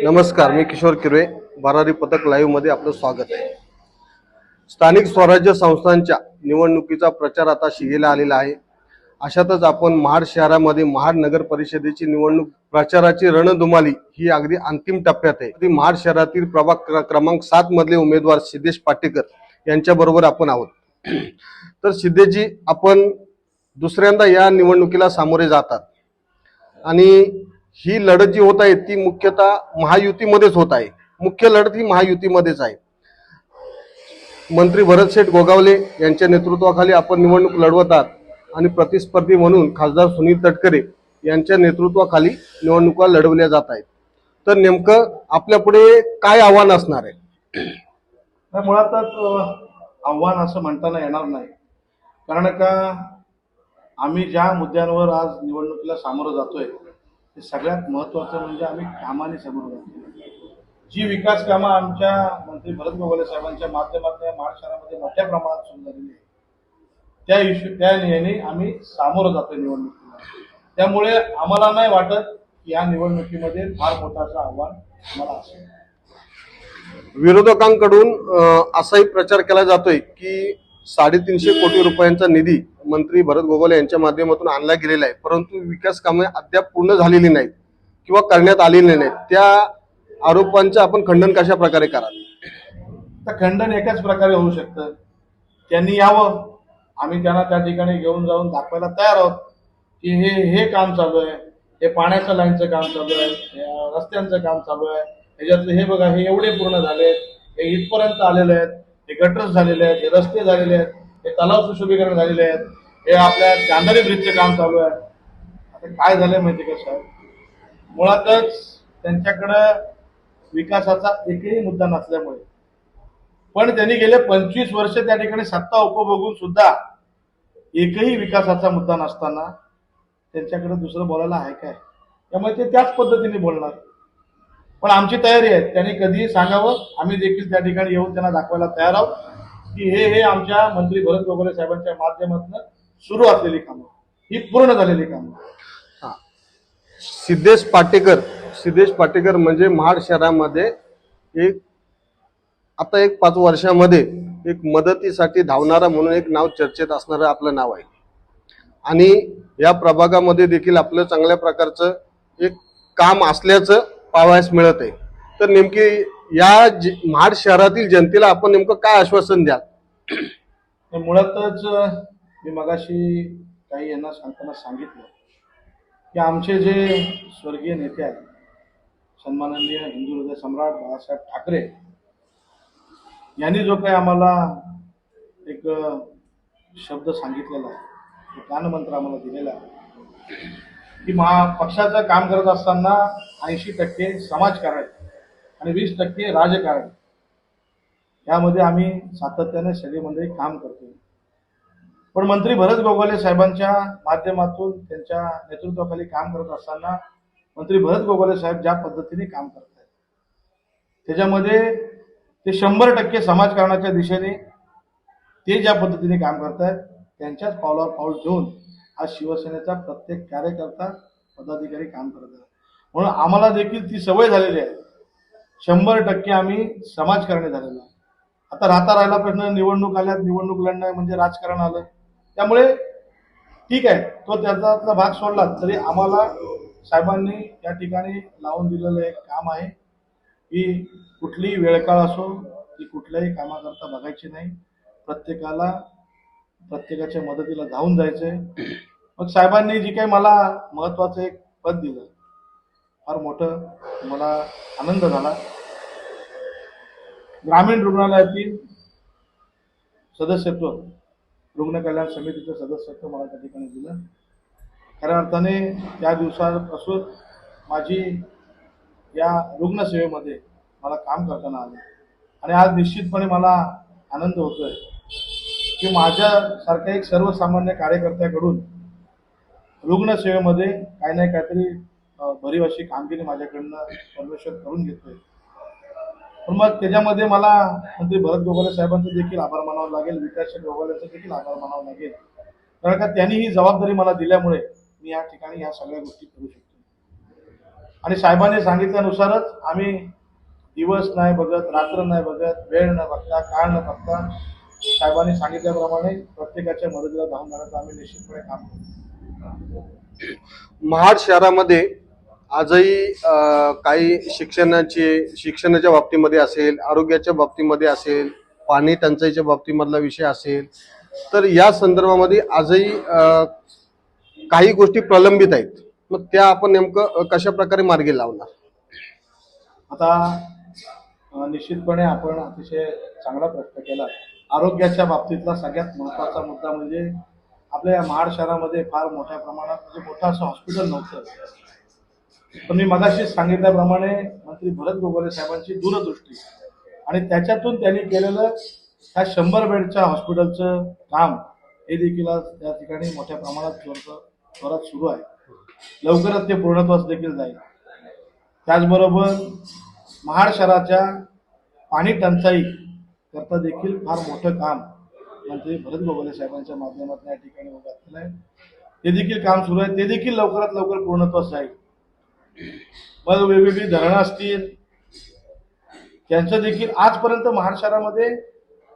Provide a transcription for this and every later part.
नमस्कार मी किशोर किरवे भरारी पथक लाईव्हमध्ये आपलं स्वागत आहे. स्थानिक स्वराज्य संस्थांच्या निवडणुकीचा प्रचार आता शिगेला आलेला आहे. अशातच आपण महाड शहरामध्ये महाड नगर परिषदेची निवडणूक प्रचाराची रणधुमाली ही अगदी अंतिम टप्प्यात आहे. ती महाड शहरातील प्रभाग क्रमांक सात मधले उमेदवार सिद्धेश पाटेकर यांच्या बरोबर आपण आहोत. तर सिद्धेशजी आपण दुसऱ्यांदा या निवडणुकीला सामोरे जातात. आणि ही लढत जी होत आहे ती मुख्यतः महायुतीमध्येच होत आहे. मुख्य लढत ही महायुतीमध्येच आहे. मंत्री भरत शेठ गोगावले यांच्या नेतृत्वाखाली आपण निवडणूक लढवत आहात आणि प्रतिस्पर्धी म्हणून खासदार सुनील तटकरे यांच्या नेतृत्वाखाली निवडणुका लढवल्या जात आहेत. तर नेमकं आपल्यापुढे काय आव्हान असणार आहे? मुळातच आव्हान असं म्हणताना येणार नाही. कारण का आम्ही ज्या मुद्द्यांवर आज निवडणुकीला सामोरं जातोय ते सगळ्यात महत्वाचं म्हणजे आम्ही कामाने समोर जी विकास कामं आमच्या मंत्री भरत गोगावले साहेबांच्या माध्यमातून या महाड शहरामध्ये मोठ्या प्रमाणात सुरू झालेली आहे त्या इश्यू त्या याने आम्ही सामोरं जातो निवडणुकीला. त्यामुळे आम्हाला नाही वाटत की या निवडणुकीमध्ये फार मोठं आव्हान आम्हाला असेल. विरोधकांकडून असाही प्रचार केला जातोय की साडेतीनशे कोटी रुपयांचा निधी मंत्री भरत गोगावले यांच्या माध्यमातून आणला गेलेला आहे. परंतु विकास कामे अद्याप पूर्ण झालेली नाहीत किंवा करण्यात आलेली नाहीत. त्या आरोपांचं आपण खंडन कशा प्रकारे कराल? तर खंडन एकाच प्रकारे होऊ शकतं. त्यांनी यावं. आम्ही त्यांना त्या ठिकाणी घेऊन जाऊन दाखवायला तयार आहोत की हे हे काम चालू आहे. हे पाण्याचं लाईनचं काम चालू आहे. रस्त्यांचं काम चालू आहे. ह्याच्यातलं हे बघा हे एवढे पूर्ण झालेत. हे इथपर्यंत आलेले आहेत. हे गटर्स झालेले आहेत हे रस्ते झालेले आहेत हे तलाव सुशोभीकरण झालेले आहेत हे आपल्या चांदणी ब्रिजचे काम चालू आहे. आता काय झालंय माहिती का साहेब? मुळातच त्यांच्याकडं विकासाचा एकही मुद्दा नसल्यामुळे. पण त्यांनी गेले पंचवीस वर्ष त्या ठिकाणी सत्ता उपभोगून सुद्धा एकही विकासाचा मुद्दा नसताना त्यांच्याकडे दुसरं बोलायला आहे काय? त्यामुळे ते त्याच पद्धतीने बोलणार. पण आमची तयारी आहे. त्यांनी कधीही सांगावं. आम्ही देखील त्या ठिकाणी येऊन त्यांना दाखवायला तयार आहोत. की हे हे आमच्या मंत्री भरत गोगोले साहेबांच्या माध्यमातून सुरू असलेली कामं. ही पूर्ण झालेली कामं. सिद्धेश पाटेकर सिद्धेश पाटेकर म्हणजे महाड शहरामध्ये एक आता एक पाच वर्षामध्ये एक मदतीसाठी धावणारा म्हणून एक नाव चर्चेत असणारं आपलं नाव आहे. आणि या प्रभागामध्ये देखील आपलं चांगल्या प्रकारचं एक काम असल्याचं पाहावयास मिळत आहे तर नेमकी या ज- महाड शहरातील जनतेला आपण नेमकं काय आश्वासन द्याल? तर मुळातच मी मगाशी काही यांना सांगताना सांगितलं की आमचे जे स्वर्गीय नेते आहेत सन्माननीय हिंदू हृदय सम्राट बाळासाहेब ठाकरे यांनी जो काही आम्हाला एक शब्द सांगितलेला आहे कानमंत्र आम्हाला दिलेला आहे. की महा पक्षाचं काम करत असताना ऐंशी टक्के समाजकारण आणि वीस टक्के राजकारण यामध्ये आम्ही सातत्याने सगळे मंडळी काम करतो पण मंत्री भरत गोगावले साहेबांच्या माध्यमातून त्यांच्या नेतृत्वाखाली काम करत असताना मंत्री भरत गोगावले साहेब ज्या पद्धतीने काम करत आहेत त्याच्यामध्ये ते शंभर टक्के समाजकारणाच्या दिशेने ते ज्या पद्धतीने काम करत आहेत त्यांच्याच पावलावर पाऊल ठेवून हा शिवसेनेचा प्रत्येक कार्यकर्ता पदाधिकारी काम करत आहे. म्हणून आम्हाला देखील ती सवय झालेली आहे. शंभर टक्के आम्ही समाजकारणी झालेलो आहे. आता राहता राहिला प्रश्न निवडणूक आल्यात निवडणूक लढणं म्हणजे राजकारण आलं. त्यामुळे ठीक आहे तो त्याचा भाग सोडला तरी आम्हाला साहेबांनी या ठिकाणी लावून दिलेलं एक काम आहे की कुठलीही वेळकाळ असो ती कुठल्याही कामाकरता बघायची नाही. प्रत्येकाला प्रत्येकाच्या मदतीला धावून जायचंय. मग साहेबांनी जी काही मला महत्वाचं एक पद दिलं फार मोठं मला आनंद झाला. ग्रामीण रुग्णालयातील सदस्यत्व रुग्ण कल्याण समितीचं सदस्यत्व मला त्या ठिकाणी दिलं. खऱ्या अर्थाने त्या दिवसापासून माझी या रुग्णसेवेमध्ये मला काम करताना आलं. आणि आज निश्चितपणे मला आनंद होतोय की माझ्यासारख्या एक सर्वसामान्य कार्यकर्त्याकडून रुग्णसेवेमध्ये काही नाही काहीतरी भरीव अशी कामगिरी माझ्याकडनं परमेश्वर करून घेतोय. पण मग त्याच्यामध्ये मला मंत्री भरत गोगावले साहेबांचं देखील आभार मानावं लागेल विकास गोगावलेचं देखील आभार मानावं लागेल. कारण का त्यांनी ही जबाबदारी मला दिल्यामुळे मी या ठिकाणी ह्या सगळ्या गोष्टी करू शकतो. आणि साहेबांनी सांगितल्यानुसारच आम्ही दिवस नाही बघत रात्र नाही बघत वेळ न बघता काळ न बघता साहेबांनी सांगितल्याप्रमाणे प्रत्येकाच्या मदतीला धावून जाण्याचं आम्ही निश्चितपणे काम करतो. महाड शहरामध्ये आजही काही शिक्षणाचे शिक्षणाच्या बाबतीमध्ये असेल आरोग्याच्या बाबतीमध्ये असेल पाणी टंचाईच्या बाबतीमधला विषय असेल तर या संदर्भामध्ये आजही काही गोष्टी प्रलंबित आहेत. मग त्या आपण नेमकं कशा प्रकारे मार्गी लावणार? आता निश्चितपणे आपण अतिशय चांगला प्रश्न केला. आरोग्याच्या बाबतीतला सगळ्यात महत्त्वाचा मुद्दा म्हणजे आपल्या या महाड शहरामध्ये फार मोठ्या प्रमाणात म्हणजे मोठं असं हॉस्पिटल नव्हतं. पण मी मगाशी सांगितल्याप्रमाणे मंत्री भरत गोगोले साहेबांची दूरदृष्टी. आणि त्याच्यातून त्यांनी केलेलं ह्या शंभर बेडच्या हॉस्पिटलचं काम हे देखील आज त्या ठिकाणी मोठ्या प्रमाणात जोर जोरात सुरू आहे. लवकरच ते पूर्णत्वास देखील जाईल. त्याचबरोबर महाड शहराच्या पाणी टंचाई करता देखील फार मोठं काम मंत्री भरत गोगोले साहेबांच्या माध्यमातून या ठिकाणी उभं घातलेलं आहे. ते देखील काम सुरू आहे. ते देखील लवकरात लवकर पूर्णत्वास जाईल. मग वेगवेगळी धरणं असतील. त्यांचं देखील आजपर्यंत महाराष्ट्रामध्ये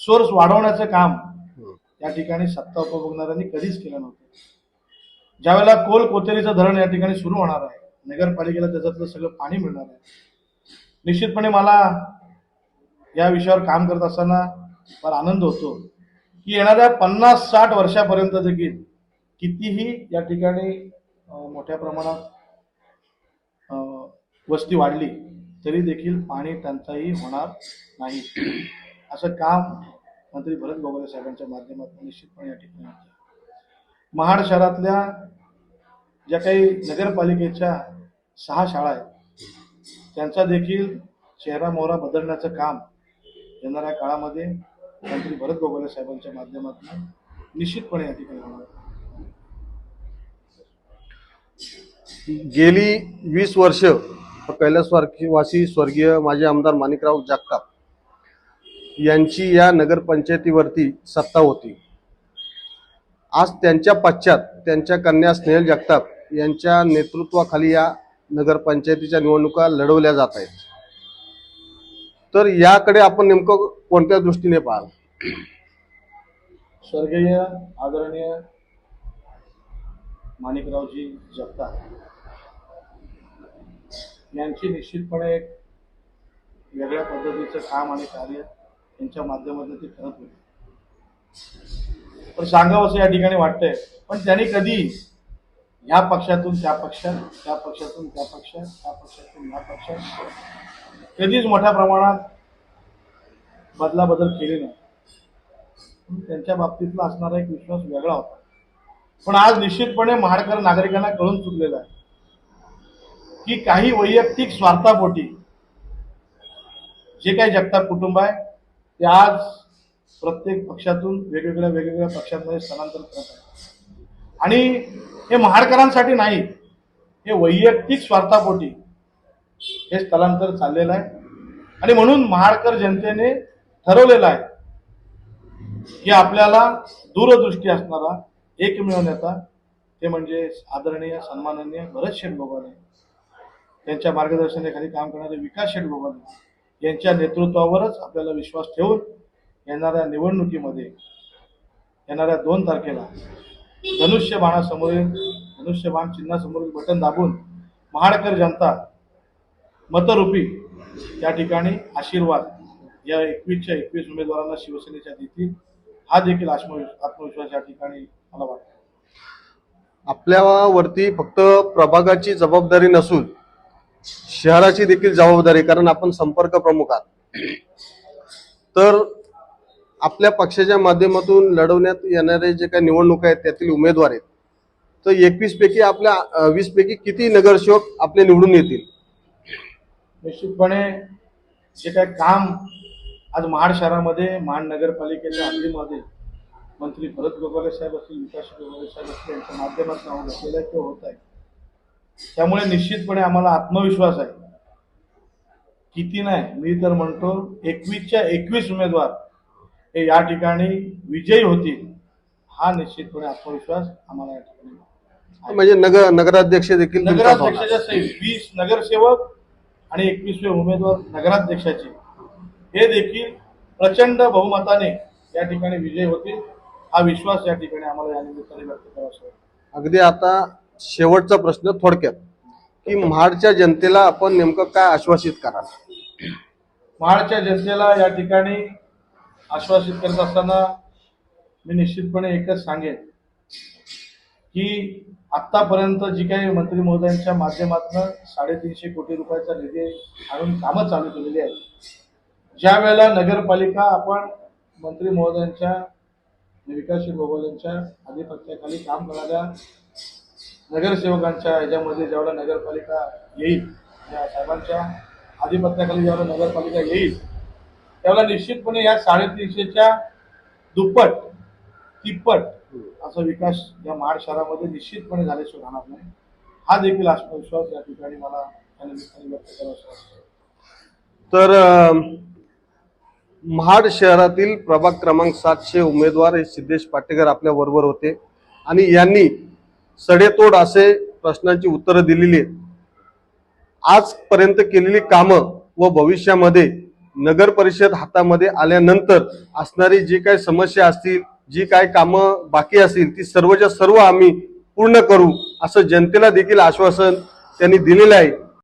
सोर्स वाढवण्याचं काम या ठिकाणी सत्ता उपभोगणाऱ्यांनी कधीच केलं नव्हतं. ज्यावेळेला कोल कोतेरीचं धरण या ठिकाणी सुरू होणार आहे नगरपालिकेला त्याच्यातलं सगळं पाणी मिळणार आहे. निश्चितपणे मला या विषयावर काम करत असताना फार आनंद होतो. की येणाऱ्या पन्नास साठ वर्षापर्यंत देखील कितीही या ठिकाणी मोठ्या प्रमाणात वस्ती वाढली तरी देखील पाणी टंचाई होणार नाही असं काम मंत्री भरत गोगोले साहेबांच्या माध्यमातून निश्चितपणे या ठिकाणी होतं. महाड शहरातल्या ज्या काही नगरपालिकेच्या सहा शाळा आहेत त्यांचा देखील चेहरा मोहरा बदलण्याचं काम येणाऱ्या काळामध्ये मंत्री भरत गोगोले साहेबांच्या माध्यमातून निश्चितपणे या ठिकाणी होणार गेली वीस वर्ष कैलासवासी स्वर्गीय माजी आमदार माणिकराव जगताप यांची या नगरपंचायतीवरती सत्ता होती. आज त्यांच्या पश्चात त्यांच्या कन्या स्नेहल जगताप यांच्या नेतृत्वाखाली या नगरपंचायतीच्या निवडणुका लढवल्या जात आहेत. तर याकडे आपण नेमकं कोणत्या दृष्टीने पाहाल? स्वर्गीय आदरणीय माणिकरावजी जगताप. यांची निश्चितपणे एक वेगळ्या पद्धतीचं काम आणि कार्य यांच्या माध्यमातून ते करत होते. पण सांगावं असं या ठिकाणी वाटतंय पण त्यांनी कधी या पक्षातून त्या पक्षात त्या पक्षातून त्या पक्षात त्या पक्षातून या पक्षात. कधीच मोठ्या प्रमाणात बदलाबदल केले केली नाही त्यांच्या बाबतीतला असणारा एक विश्वास वेगळा होता. पण आज निश्चितपणे महाडकर नागरिकांना कळून चुकलेला आहे की काही वैयक्तिक स्वार्थापोटी जे काही जगताप कुटुंब आहे ते आज प्रत्येक पक्षातून वेगवेगळ्या वेगवेगळ्या पक्षांमध्ये स्थलांतर करत आहे आणि हे महाडकरांसाठी नाही हे वैयक्तिक स्वार्थापोटी हे स्थलांतर चाललेलं आहे. आणि म्हणून महाडकर जनतेने ठरवलेलं आहे की आपल्याला दूरदृष्टी असणारा एकमेव नेता ते म्हणजे आदरणीय सन्माननीय भरत शेठ त्यांच्या मार्गदर्शनाखाली काम करणारे विकास शेठ यांच्या नेतृत्वावरच आपल्याला विश्वास ठेवून येणाऱ्या निवडणुकीमध्ये येणाऱ्या दोन तारखेला धनुष्यबाणासमोरील धनुष्यबाण चिन्हासमोरील बटन दाबून महाडकर जनता मतरूपी या ठिकाणी आशीर्वाद या एकवीसच्या एकवीस उमेदवारांना शिवसेनेच्या देतील हा देखील आत्मविश्वास आत्मविश्वास या ठिकाणी मला वाटतो. आपल्यावरती फक्त प्रभागाची जबाबदारी नसून शहराची देखील जबाबदारी कारण आपण संपर्क प्रमुख आहात. तर आपल्या पक्षाच्या माध्यमातून लढवण्यात येणारे जे काही निवडणूक आहेत त्यातील उमेदवार आहेत. तर एकवीस पैकी आपल्या वीस पैकी किती नगरसेवक आपले निवडून येतील? निश्चितपणे जे काही काम आज महाड शहरामध्ये महाड नगरपालिकेच्या हद्दीमध्ये मंत्री भरत गोगाले साहेब असतील विकास गोगाले साहेब असतील यांच्या माध्यमातून आम्हाला केलं किंवा होत आहे त्यामुळे निश्चितपणे आम्हाला आत्मविश्वास आहे. किती नाही मी तर म्हणतो एकवीसच्या एकवीस उमेदवार हे या ठिकाणी विजयी होतील हा निश्चितपणे आत्मविश्वास आम्हाला या ठिकाणी. म्हणजे नगर नगराध्यक्ष देखील. नगराध्यक्षाच्या वीस नगरसेवक आणि एकवीसवे उमेदवार नगराध्यक्षाचे हे देखील प्रचंड बहुमताने या ठिकाणी विजय होतील हा विश्वास या ठिकाणी आम्हाला या निमित्ताने व्यक्त करावा अगदी आता शेवटचा प्रश्न थोडक्यात की महाडच्या जनतेला आपण नेमकं काय आश्वासित कराल महाडच्या जनतेला या ठिकाणी आश्वासित करत असताना मी निश्चितपणे एकच सांगेन की आतापर्यंत जी काही मंत्री महोदयांच्या माध्यमातून साडेतीनशे कोटी रुपयाचा निधी आणून कामं चालू केलेली आहेत ज्या वेळेला नगरपालिका आपण मंत्री महोदयांच्या विकासशील गोगोल यांच्या आधिपत्याखाली काम करणाऱ्या नगरसेवकांच्या ह्याच्यामध्ये ज्यावेळेला नगरपालिका येईल या साहेबांच्या आधिपत्याखाली ज्यावेळेला नगरपालिका येईल त्यावेळेला निश्चितपणे या साडेतीनशेच्या दुप्पट तिप्पट असा विकास या महाड शहरामध्ये निश्चितपणे झाल्याशिवाय राहणार नाही. हा देखील आत्मविश्वास या ठिकाणी मला निमित्ताने व्यक्त करावा तर महाड शहरातील प्रभाग क्रमांक सातशे उमेदवार हे सिद्धेश पाटेकर आपल्या बरोबर होते. आणि यांनी सडेतोड असे प्रश्नांची उत्तरं दिलेली आहेत. आजपर्यंत केलेली कामं व भविष्यामध्ये नगर परिषद हातामध्ये आल्यानंतर असणारी जी काही समस्या असतील जी काय कामं बाकी असतील ती सर्वच्या सर्व आम्ही पूर्ण करू असं जनतेला देखील आश्वासन त्यांनी दिलेलं आहे.